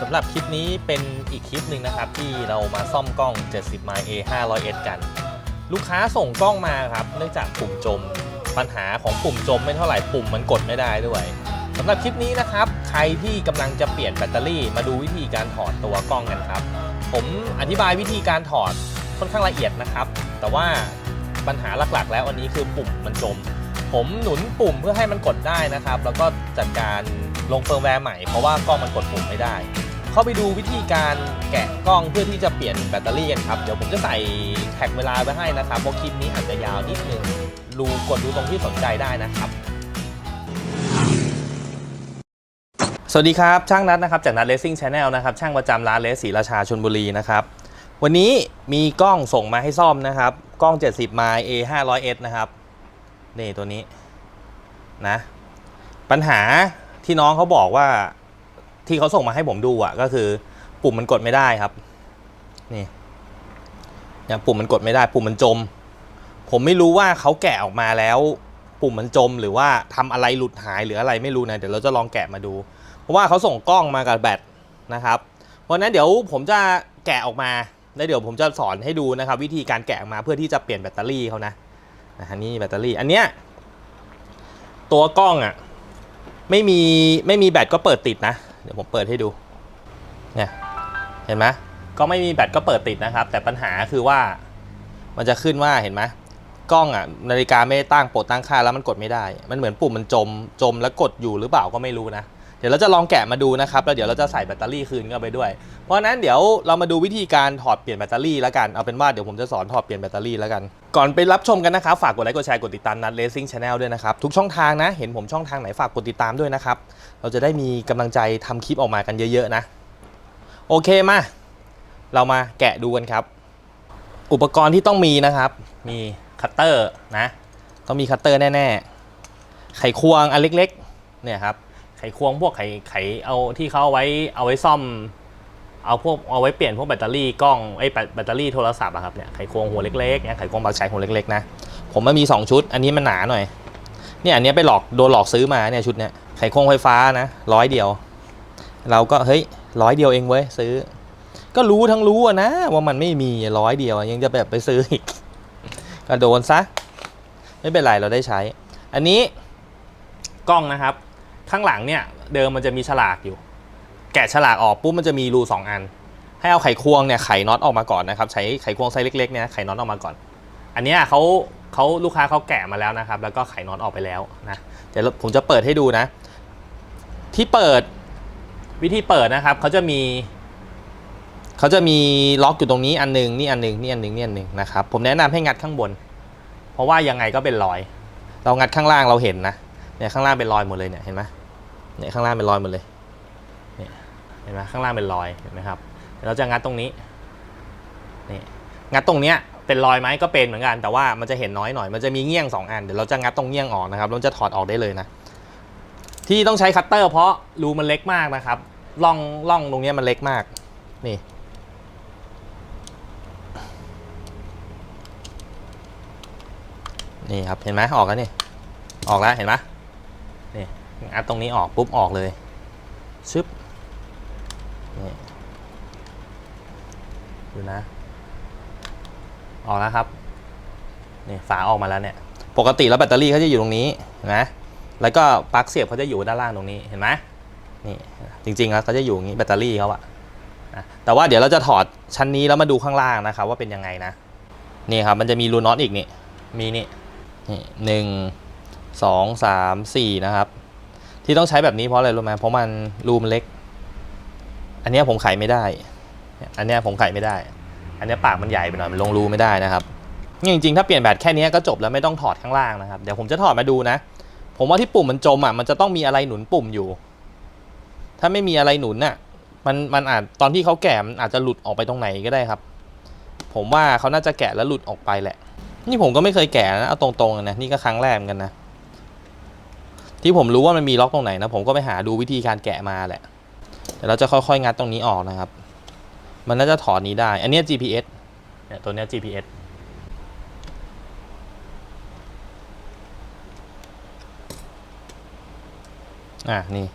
สำหรับคลิปนี้เป็นอีกคลิปหนึ่งนะครับที่เรามาซ่อมกล้อง 70 m A 500S กัน ลูกค้าส่งกล้องมาครับ เนื่องจากปุ่มจม ปัญหาของปุ่มจมไม่เท่าไหร่ปุ่มมันกดไม่ได้ด้วยสำหรับคลิปนี้นะครับ ใครที่กำลังจะเปลี่ยนแบตเตอรี่มาดูวิธีการถอดตัวกล้องกันครับ ผมอธิบายวิธีการถอดค่อนข้างละเอียดนะครับ แต่ว่าปัญหาหลักๆ แล้วอันนี้คือปุ่มมันจม ผมหนุนปุ่มเพื่อให้มันกดได้นะครับ แล้วก็จัดการลงเฟิร์มแวร์ใหม่เพราะว่ากล้องมันกดปุ่มไม่ได้ เข้าไปดูวิธีการแกะกล้องเพื่อที่จะเปลี่ยนแบตเตอรี่กันครับเดี๋ยวผมจะใส่แท็กเวลาไว้ให้นะครับเพราะคลิปนี้อาจจะยาวนิดนึงดูกดดูตรงที่สนใจได้นะครับสวัสดีครับช่างนัดนะครับจากนัดเลสซิ่งชาแนลนะครับช่างประจำร้านเลสศรีราชาชนบุรีนะครับวันนี้มีกล้องส่งมาให้ซ่อมนะครับ กล้อง 70มา A 500S นะครับนี่ตัวนี้นะปัญหาที่น้องเขาบอกว่า ที่เขาส่งมาให้ผมดูอะ ก็คือ ปุ่มมันกดไม่ได้ครับ นี่เนี่ยปุ่มมันกดไม่ได้ ปุ่มมันจม ผมไม่รู้ว่าเขาแกะออกมาแล้ว ปุ่มมันจมหรือว่าทำอะไรหลุดหายหรืออะไรไม่รู้นะเดี๋ยวเราจะลองแกะมาดู เพราะว่าเขาส่งกล้องมากับแบตนะครับเพราะนั้นเดี๋ยวผมจะแกะออกมาแล้วเดี๋ยวผมจะสอนให้ดูนะครับ วิธีการแกะออกมาเพื่อที่จะเปลี่ยนแบตเตอรี่เขานะนะฮะนี่แบตเตอรี่อันเนี้ยตัวกล้องอะไม่มีไม่มีแบตก็เปิดติดนะ เดี๋ยวผมเปิดให้ดูเนี่ยเห็นไหมก็ไม่มีแบตก็เปิดติดนะครับ แต่ปัญหาคือว่ามันจะขึ้นว่าเห็นไหมกล้องอะนาฬิกาไม่ได้ตั้งโปรดตั้งค่าแล้วมันกดไม่ได้ มันเหมือนปุ่มมันจมจมแล้วกดอยู่หรือเปล่าก็ไม่รู้นะ เดี๋ยวเราจะลองแกะมาดูนะครับแล้วเดี๋ยวเราจะใส่แบตเตอรี่คืนเข้าไปด้วย เพราะนั้นเดี๋ยวเรามาดูวิธีการถอดเปลี่ยนแบตเตอรี่แล้วกันเอาเป็นว่าเดี๋ยวผมจะสอนถอดเปลี่ยนแบตเตอรี่แล้วกัน ก่อนไปรับชมกันนะครับฝากกดไลค์กดแชร์กดติดตามนัดเลสซิ่งชาแนลด้วยนะครับทุกช่องทางนะเห็นผมช่องทางไหนฝากกดติดตามด้วยนะครับเราจะได้มีกำลังใจทำคลิปออกมากันเยอะๆนะ โอเคมาเรามาแกะดูกันครับ อุปกรณ์ที่ต้องมีนะครับมีคัตเตอร์นะต้องมีคัตเตอร์แน่ๆไขควงอันเล็กๆเนี่ยครับ ไขควงพวกไขไขเอาที่เขาเอาไว้เอาไว้ซ่อม เอาพวกเอาไว้เปลี่ยนพวกแบตเตอรี่กล้องไอ้แบตเตอรี่โทรศัพท์อะครับเนี่ยไขควงหัวเล็กๆเนี่ยไขควงปลั๊กใช้หัวเล็กๆนะผมมันมี 2 ชุด อันนี้มันหนาหน่อยเนี่ยอันนี้ไปหลอกโดนหลอกซื้อมาเนี่ยชุดเนี้ยไขควงไฟฟ้านะร้อยเดียว เราก็เฮ้ยร้อยเดียวเองเว้ยซื้อ ก็รู้ทั้งรู้อะนะ ว่ามันไม่มีร้อยเดียวยังจะแบบไปซื้ออีกก็โดนซะไม่เป็นไรเราได้ใช้ อันนี้กล้องนะครับ ข้างหลังเนี่ยเดิมมันจะมีฉลากอยู่ แกะฉลากออกปุ๊บมันจะมีรูสองอัน ให้เอาไขควงเนี่ยไขน็อตออกมาก่อนนะครับ ใช้ไขควงไซส์เล็กๆเนี่ยไขน็อตออกมาก่อน อันนี้เขาเขาลูกค้าเขาแกะมาแล้วนะครับ แล้วก็ไขน็อตออกไปแล้วนะเดี๋ยวผมจะเปิดให้ดูนะ ที่เปิดวิธีเปิดนะครับเขาจะมีเขาจะมีล็อกอยู่ตรงนี้อันหนึงนี่อันหนึงนี่อันหนึงนี่อันหนึงนะครับผมแนะนำให้งัดข้างบน เพราะว่ายังไงก็เป็นรอย เรางัดข้างล่างเราเห็นนะเนี่ยข้างล่างเป็นรอยหมดเลยเนี่ยเห็นไหม เนี่ยข้างล่างเป็นรอยหมดเลยเห็นไหมข้างล่างเป็นรอยเห็นไหมครับเราจะงัดตรงนี้นี่งัดตรงเนี้ยเป็นรอยไหมก็เป็นเหมือนกัน แต่ว่ามันจะเห็นน้อยหน่อยมันจะมีเงี้ยงสองอันเดี๋ยวเราจะงัดตรงเงี้ยงออกนะครับเราจะถอดออกได้เลยนะ ที่ต้องใช้คัตเตอร์เพราะรูมันเล็กมากนะครับร่องร่องตรงเนี้ยมันเล็กมาก นี่นี่ครับเห็นไหมออกแล้วนี่ออกแล้วเห็นไหม นี่งัดตรงนี้ออกปุ๊บออกเลยชึบนี่ดูนะ ออกแล้วครับนี่ฝาออกมาแล้วเนี่ย ปกติแล้วแบตเตอรี่เขาจะอยู่ตรงนี้นไหมแล้วก็ปลั๊กเสียบเขาจะอยู่ด้านล่างตรงนี้เห็นไหมนี่จริงๆแล้วเขาจะอยู่อย่างนี้แบตเตอรี่เขาอะนะแต่ว่าเดี๋ยวเราจะถอดชั้นนี้แล้วมาดูข้างล่างนะครับว่าเป็นยังไงนะนี่ครับมันจะมีรูน็อตอีกนี่มีนี่นี่หนึ่งสองสามสี่นะครับ ที่ต้องใช้แบบนี้เพราะอะไรรู้ไหมเพราะมันรูมันเล็ก อันนี้ผมไขไม่ได้ อันนี้ผมไขไม่ได้ อันนี้ปากมันใหญ่ไปหน่อยมันลงรูไม่ได้นะครับนี่จริงๆถ้าเปลี่ยนแบตแค่นี้ก็จบแล้วไม่ต้องถอดข้างล่างนะครับเดี๋ยวผมจะถอดมาดูนะ ผมว่าที่ปุ่มมันจมอะมันจะต้องมีอะไรหนุนปุ่มอยู่ ถ้าไม่มีอะไรหนุนน่ะมันมันอาจตอนที่เขาแกะมันอาจจะหลุดออกไปตรงไหนก็ได้ครับ ผมว่าเขาน่าจะแกะแล้วหลุดออกไปแหละ นี่ผมก็ไม่เคยแกะนะเอาตรงๆนะนี่ก็ครั้งแรกเหมือนกันนะ ที่ผมรู้ว่ามันมีล็อกตรงไหนนะ ผมก็ไปหาดูวิธีการแกะมาแหละเดี๋ยวเราจะค่อยๆ งัดตรงนี้ออกนะครับ มันน่าจะถอดนี้ได้ อันเนี้ย GPS เนี่ยตัวเนี้ย GPS อะนี่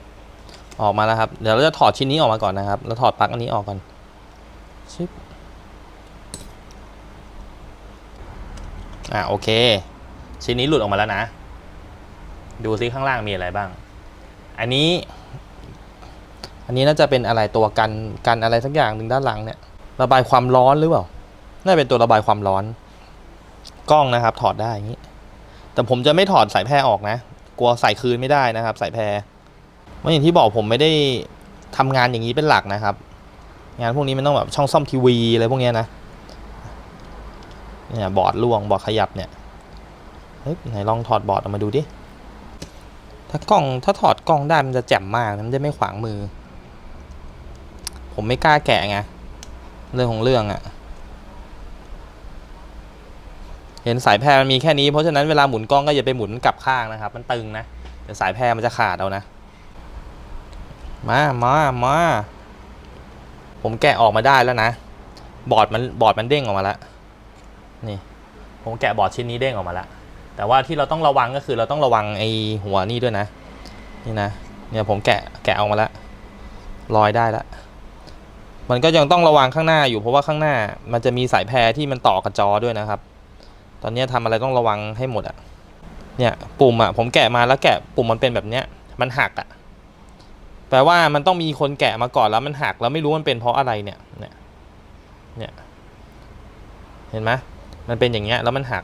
ออกมาแล้วครับ เดี๋ยวเราจะถอดชิ้นนี้ออกมาก่อนนะครับ แล้วถอดปลั๊กอันนี้ออกก่อนชิปอ่าโอเค ชิ้นนี้หลุดออกมาแล้วนะ ดูซิข้างล่างมีอะไรบ้าง อันนี้ อันนี้น่าจะเป็นอะไรตัวกันกันอะไรสักอย่างหนึ่งด้านหลังเนี่ย ระบายความร้อนหรือเปล่า น่าจะเป็นตัวระบายความร้อน กล้องนะครับ ถอดได้อย่างนี้ แต่ผมจะไม่ถอดสายแพรออกนะ กลัวใส่คืนไม่ได้นะครับ สายแพรเพราอย่างที่บอกผมไม่ได้ทำงานอย่างนี้เป็นหลักนะครับ งานพวกนี้มันต้องแบบช่องซ่อมทีวีอะไรพวกนี้นะ เนี่ยบอร์ดล่วงบอร์ดขยับเนี่ยเฮ้ยไหนลองถอดบอร์ดออกมาดูดิ ถ้ากล้องถ้าถอดกล้องได้มันจะแจ่มมากมันจะไม่ขวางมือ ผมไม่กล้าแกะไงเรื่องของเรื่องอะเห็นสายแพรมันมีแค่นี้เพราะฉะนั้นเวลาหมุนกล้องก็อย่าไปหมุนกลับข้างนะครับ มันตึงนะเดี๋ยวสายแพรมันจะขาดเอานะ มามามาผมแกะออกมาได้แล้วนะ บอร์ดมันบอร์ดมันเด้งออกมาแล้วนี่ ผมแกะบอร์ดชิ้นนี้เด้งออกมาแล้ว แต่ว่าที่เราต้องระวังก็คือเราต้องระวังไอ้หัวนี่ด้วยนะ นี่นะ เนี่ยผมแกะแกะออกมาแล้วลอยได้แล้วมันก็ยังต้องระวังข้างหน้าอยู่เพราะว่าข้างหน้า มันจะมีสายแพรที่มันต่อกับจอด้วยนะครับ ตอนนี้ทำอะไรต้องระวังให้หมดอะเนี่ยปุ่มอะผมแกะมาแล้วแกะปุ่มมันเป็นแบบเนี้ย มันหักอะแปลว่ามันต้องมีคนแกะมาก่อนแล้วมันหักแล้วไม่รู้มันเป็นเพราะอะไรเนี่ย เนี่ย เนี่ย เห็นไหมมันเป็นอย่างเงี้ยแล้วมันหัก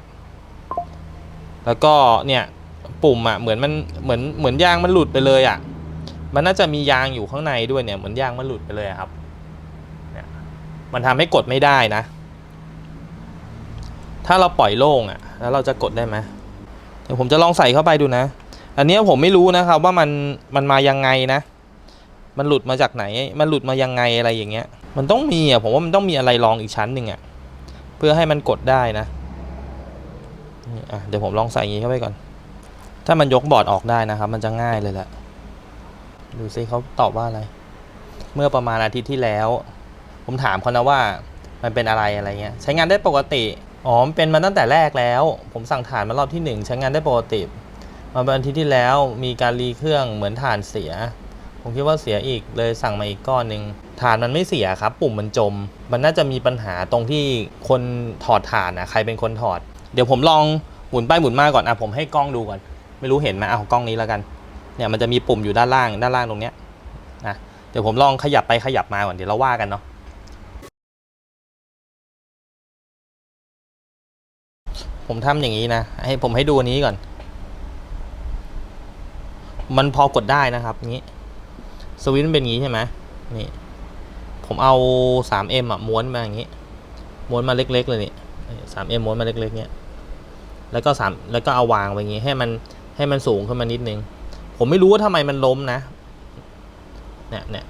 แล้วก็เนี่ยปุ่มอะเหมือนมันเหมือนเหมือนยางมันหลุดไปเลยอะ มันน่าจะมียางอยู่ข้างในด้วยเนี่ยเหมือนยางมันหลุดไปเลยครับเนี่ยมันทำให้กดไม่ได้นะ ถ้าเราปล่อยโล่งอะ แล้วเราจะกดได้ไหมเดี๋ยวผมจะลองใส่เข้าไปดูนะ อันเนี้ยผมไม่รู้นะครับว่ามันมันมายังไงนะ มันหลุดมาจากไหน มันหลุดมายังไงอะไรอย่างเงี้ย มันต้องมีอะผมว่ามันต้องมีอะไรรองอีกชั้นหนึ่งอะเพื่อให้มันกดได้นะ นี่อะเดี๋ยวผมลองใส่อย่างนี้เข้าไปก่อน ถ้ามันยกบอร์ดออกได้นะครับ มันจะง่ายเลยแหละ ดูซิเขาตอบว่าอะไร เมื่อประมาณอาทิตย์ที่แล้ว ผมถามเขานะว่ามันเป็นอะไรอะไรเงี้ย ใช้งานได้ปกติ อ๋อมันเป็นมาตั้งแต่แรกแล้ว ผมสั่งฐานมารอบที่หนึ่งใช้งานได้ปกติ มาเป็นอาทิตย์ที่แล้วมีการรีเครื่องเหมือนฐานเสีย ผมคิดว่าเสียอีกเลยสั่งมาอีกก้อนหนึ่งฐานมันไม่เสียครับ ปุ่มมันจม มันน่าจะมีปัญหาตรงที่คนถอดฐานนะใครเป็นคนถอด เดี๋ยวผมลองหมุนไปหมุนมาก่อนอะผมให้กล้องดูก่อน ไม่รู้เห็นไหมเอากล้องนี้แล้วกัน เนี่ยมันจะมีปุ่มอยู่ด้านล่างด้านล่างตรงเนี้ยนะเดี๋ยวผมลองขยับไปขยับมาก่อนเดี๋ยวเราว่ากันเนาะผมทำอย่างนี้นะให้ผมให้ดูอันนี้ก่อน มันพอกดได้นะครับนี้สวิตช์เป็นอย่างนี้ใช่ไหมนี่ผมเอา 3M อะม้วนมาอย่างนี้ ม้วนมาเล็ก ๆ เลยนี่ 3M ม้วนมาเล็ก ๆ เนี้ย แล้วก็สามแล้วก็เอาวางไว้อย่างนี้ให้มันให้มันสูงขึ้นมานิดนึง ผมไม่รู้ว่าทำไมมันล้มนะเนี่ยเนี่ย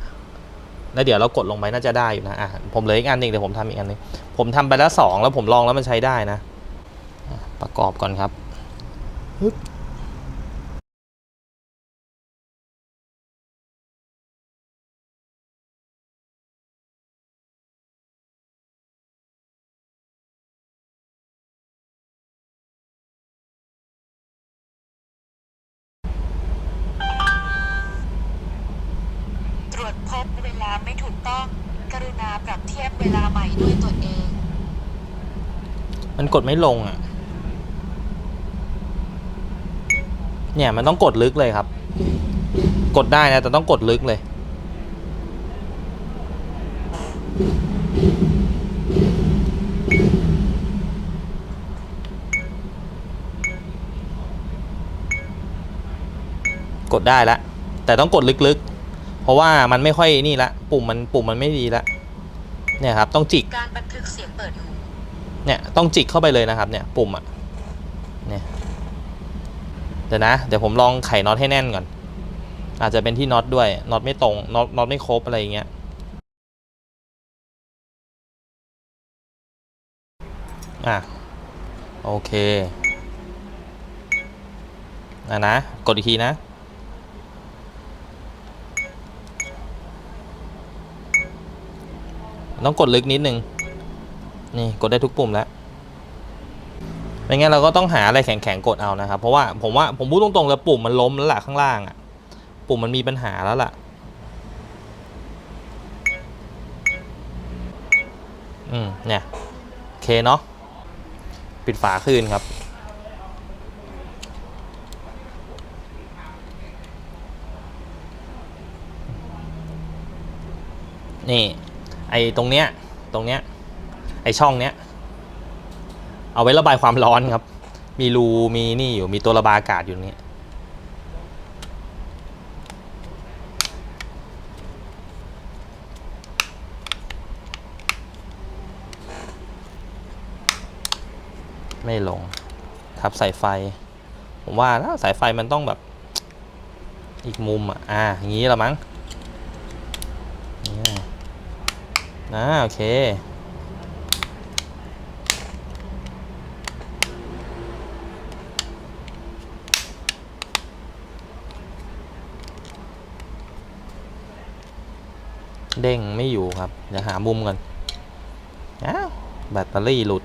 แล้วเดี๋ยวเรากดลงไปน่าจะได้อยู่นะอะผมเหลืออีกอันหนึ่งเดี๋ยวผมทำอีกอันหนึงผมทำไปแล้วสองแล้วผมลองแล้วมันใช้ได้นะอะประกอบก่อนครับ พบเวลาไม่ถูกต้อง กรุณาปรับเทียบเวลาใหม่ด้วยตนเอง มันกดไม่ลงอะ เนี่ยมันต้องกดลึกเลยครับ กดได้นะแต่ต้องกดลึกเลย กดได้และแต่ต้องกดลึกๆ เพราะว่ามันไม่ค่อยนี่ละปุ่มมันปุ่มมันไม่ดีละเนี่ยครับต้องจิกการบันทึกเสียงเปิดหูเนี่ยต้องจิกเข้าไปเลยนะครับ เนี่ยปุ่มอะเนี่ยเดี๋ยวนะ เดี๋ยวผมลองไขน็อตให้แน่นก่อน อาจจะเป็นที่น็อตด้วยน็อตไม่ตรงน็อตน็อตไม่ครบอะไรอย่างเงี้ยอะโอเคอะนะ กดอีกทีนะ ต้องกดลึกนิดนึง นี่กดได้ทุกปุ่มแล้วไม่งั้นเราก็ต้องหาอะไรแข็งๆกดเอานะครับ เพราะว่าผมว่าผมพูดตรงๆเลยปุ่มมันล้มแล้วล่ะข้างล่างอะ ปุ่มมันมีปัญหาแล้วล่ะ อืมเนี่ยเคเนาะปิดฝาคืนครับนี่ ไอ้ตรงเนี้ยตรงเนี้ยไอ้ช่องเนี้ยเอาไว้ระบายความร้อนครับ มีรูมีนี่อยู่มีตัวระบายอากาศอยู่นี่ไม่ลง ทับสายไฟ ผมว่านะสายไฟมันต้องแบบ อีกมุมอะอ่าอย่างนี้ละมั้งเนี่ย นะโอเค เด้งไม่อยู่ครับ เดี๋ยวหามุมก่อนอ้าวแบตเตอรี่หลุด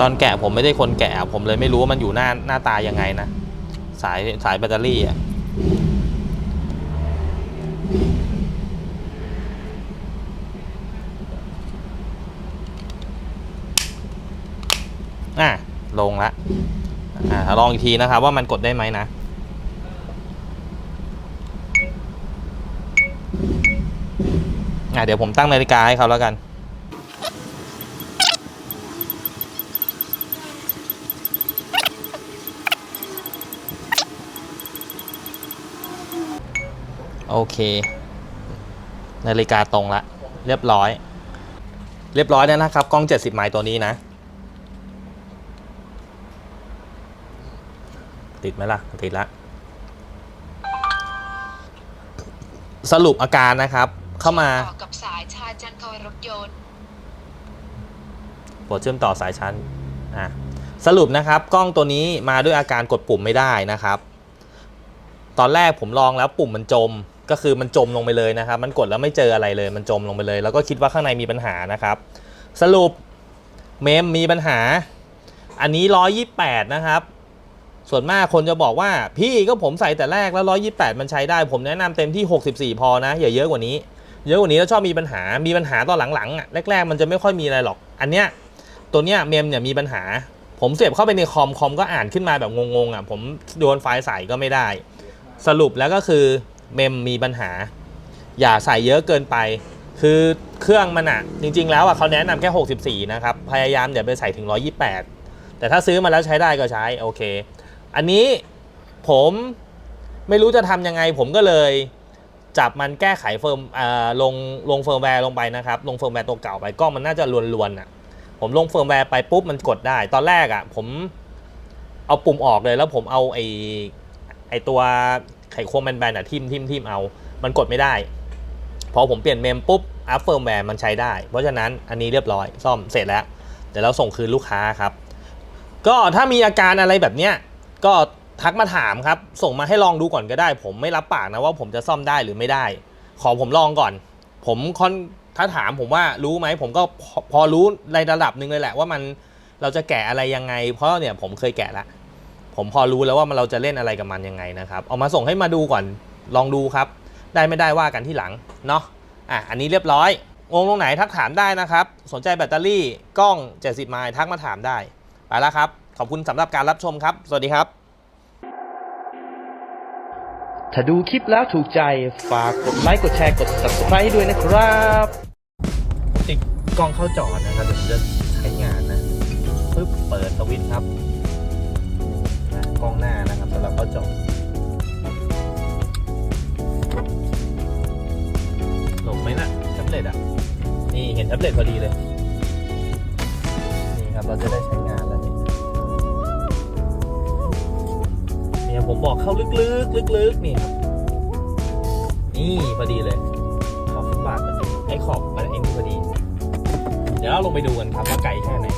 ตอนแกะผมไม่ได้คนแกะผมเลยไม่รู้ว่ามันอยู่หน้าหน้าตายังไงนะ สายสายแบตเตอรี่อะอะลงละอ่าลองอีกทีนะครับว่ามันกดได้ไหมนะอะเดี๋ยวผมตั้งนาฬิกาให้เขาแล้วกัน โอเค นาฬิกาตรงละ เรียบร้อย เรียบร้อยแล้วนะครับ กล้อง 70 ไมล์ตัวนี้นะ ติดไหมล่ะ ติดละ สรุปอาการนะครับ เข้ามาต่อกับสายชาร์จจันทร์รถยนต์ปวดเชื่อมต่อสายชั้นอะสรุปนะครับกล้องตัวนี้มาด้วยอาการกดปุ่มไม่ได้นะครับ ตอนแรกผมลองแล้วปุ่มมันจม ก็คือมันจมลงไปเลยนะครับ มันกดแล้วไม่เจออะไรเลย มันจมลงไปเลย แล้วก็คิดว่าข้างในมีปัญหานะครับ สรุปเมมมีปัญหา อันนี้ 128 นะครับ ส่วนมากคนจะบอกว่า พี่ก็ผมใส่แต่แรกแล้ว 128 มันใช้ได้ ผมแนะนำเต็มที่ 64 พอนะ อย่าเยอะกว่านี้ เยอะกว่านี้แล้วชอบมีปัญหา มีปัญหาตอนหลังๆอะ แรก ๆ มันจะไม่ค่อยมีอะไรหรอก อันเนี้ย ตัวเนี้ยเมมเนี่ยมีปัญหา ผมเสียบเข้าไปในคอม คอมก็อ่านขึ้นมาแบบงงๆอะ ผมโยนไฟล์ใส่ก็ไม่ได้ สรุปแล้วก็คือ เมมมีปัญหา อย่าใส่เยอะเกินไป คือเครื่องมันอะจริง ๆ แล้วอะเขาแนะนำแค่ 64 นะครับ พยายามอย่าไปใส่ถึง 128 แต่ถ้าซื้อมาแล้วใช้ได้ก็ใช้ โอเค อันนี้ผมไม่รู้จะทำยังไง ผมก็เลยจับมันแก้ไขเฟิร์มอ่าลงลงเฟิร์มแวร์ลงไปนะครับ ลงเฟิร์มแวร์ตัวเก่าไปกล้องมันน่าจะลวนๆอะผมลงเฟิร์มแวร์ไปปุ๊บมันกดได้ ตอนแรกอะผมเอาปุ่มออกเลยแล้วผมเอาไอไอตัว ไขควงแบนๆอะทิมทิมทิมเอา มันกดไม่ได้ พอผมเปลี่ยนเมมปุ๊บอัพเฟิร์มแวร์มันใช้ได้ เพราะฉะนั้นอันนี้เรียบร้อยซ่อมเสร็จแล้ว เดี๋ยวเราส่งคืนลูกค้าครับ ก็ถ้ามีอาการอะไรแบบเนี้ยก็ทักมาถามครับ ส่งมาให้ลองดูก่อนก็ได้ ผมไม่รับปากนะว่าผมจะซ่อมได้หรือไม่ได้ ขอผมลองก่อน ผมคอนถ้าถามผมว่ารู้ไหมผมก็พอรู้ในระดับหนึ่งเลยแหละว่ามันเราจะแกะอะไรยังไง เพราะเนี่ยผมเคยแกะละ ผมพอรู้แล้วว่ามันเราจะเล่นอะไรกับมันยังไงนะครับเอามาส่งให้มาดูก่อนลองดูครับ ได้ไม่ได้ว่ากันที่หลังเนาะอะอันนี้เรียบร้อยงงตรงไหนทักถามได้นะครับ สนใจแบตเตอรี่กล้อง 70 ไมล์ทักมาถามได้ไปแล้วครับ ขอบคุณสำหรับการรับชมครับ สวัสดีครับ ถ้าดูคลิปแล้วถูกใจฝากกดไลค์กดแชร์กด subscribe ให้ด้วยนะครับติดกล้องเข้าจอนะครับเดี๋ยวผมจะใช้งานนะปึ๊บเปิดสวิตช์ครับนะ กล้องหน้านะครับสำหรับเข้าจอหลบไหมนะแท็บเล็ตอะ นี่เห็นแท็บเล็ตพอดีเลย นี่ครับเราจะได้ใช้งานแล้วนี่เนี่ยผมบอกเข้าลึกๆลึกๆนี่ครับนี่พอดีเลย ขอบฟุตบาทพอดีไอ้ขอบมันเองพอดี เดี๋ยวเราลงไปดูกันครับว่าไกลแค่ไหน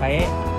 拜